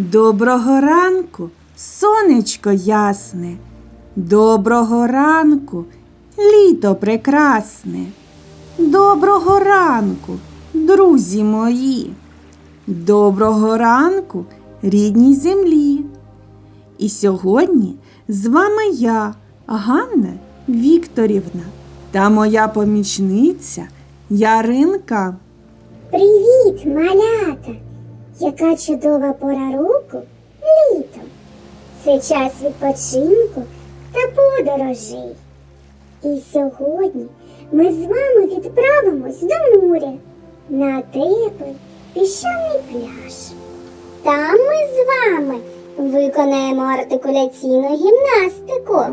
Доброго ранку, сонечко ясне. Доброго ранку, літо прекрасне. Доброго ранку, друзі мої. Доброго ранку, рідній землі. І сьогодні з вами я, Ганна Вікторівна, та моя помічниця Яринка. Привіт, малята! Яка чудова пора року літо. Це час відпочинку та подорожей. І сьогодні ми з вами відправимось до моря на теплий піщаний пляж. Там ми з вами виконаємо артикуляційну гімнастику,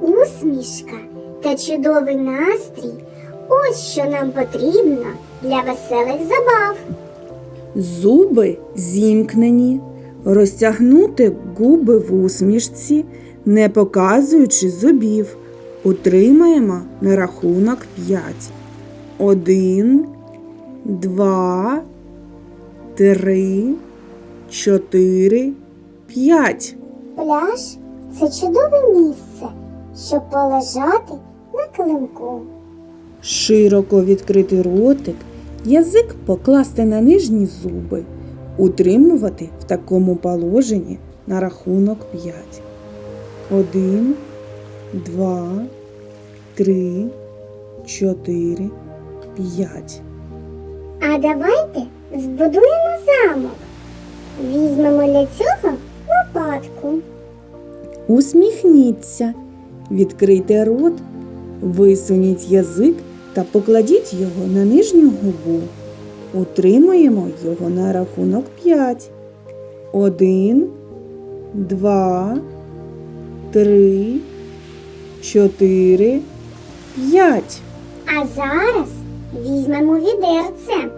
усмішка та чудовий настрій. Ось що нам потрібно для веселих забав. Зуби зімкнені, розтягнути губи в усмішці, не показуючи зубів. Утримаємо на рахунок 5. Один, два, три, чотири, п'ять. Пляж це чудове місце, щоб полежати на килимку. Широко відкрити ротик, язик покласти на нижні зуби, утримувати в такому положенні на рахунок 5. Один, два, три, чотири, п'ять. А давайте збудуємо замок. Візьмемо для цього лопатку. Усміхніться, відкрийте рот, висуніть язик та покладіть його на нижню губу. Утримуємо його на рахунок 5. Один, два, три, чотири, п'ять. А зараз візьмемо відерце.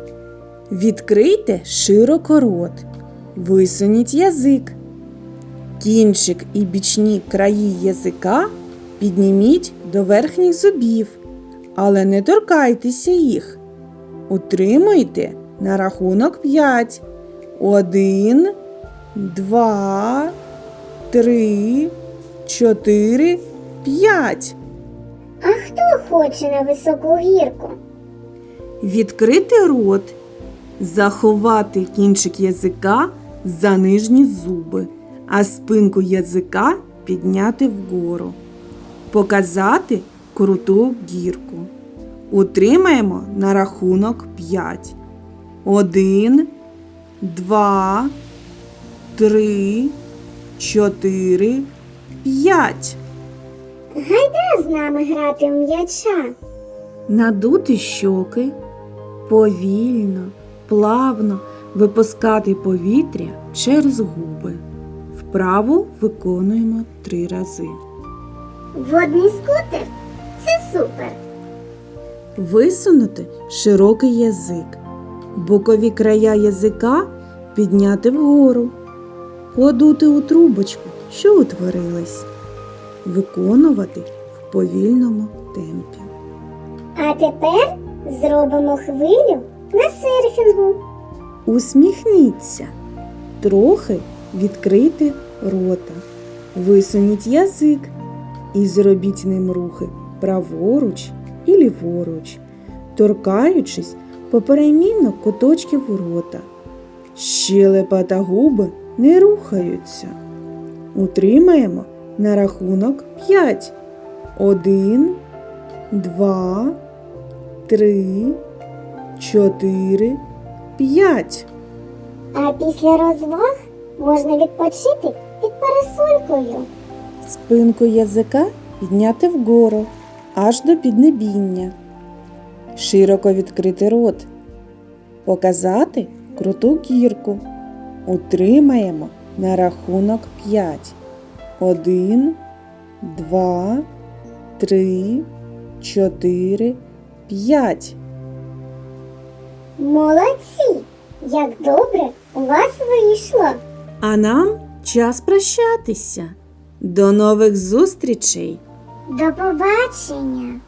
Відкрийте широко рот, висуніть язик. Кінчик і бічні краї язика підніміть до верхніх зубів, але не торкайтеся їх. Утримуйте на рахунок 5. Один, два, три, чотири, п'ять. А хто хоче на високу гірку? Відкрити рот, заховати кінчик язика за нижні зуби, а спинку язика підняти вгору. Показати круту гірку. Утримаємо на рахунок 5. Один, два, три, чотири, п'ять. Гайда з нами грати в м'яча. Надути щоки, повільно, плавно випускати повітря через губи. Вправу виконуємо три рази. Водний скутер це супер. Висунути широкий язик. Бокові края язика підняти вгору. Подути у трубочку, що утворилась. Виконувати в повільному темпі. А тепер зробимо хвилю на серфінгу. Усміхніться, трохи відкрийте рота, висуніть язик і зробіть ним рухи праворуч і ліворуч, торкаючись поперемінно куточків рота. Щелепа та губи не рухаються. Утримаємо на рахунок 5. Один, два, три, чотири, п'ять. А після розваг можна відпочити під парасолькою. Спинку язика підняти вгору, аж до піднебіння. Широко відкрити рот. Показати круту кірку. Утримаємо на рахунок 5. Один, два, три, чотири, п'ять. Молодці! Як добре у вас вийшло! А нам час прощатися. До нових зустрічей! До побачення!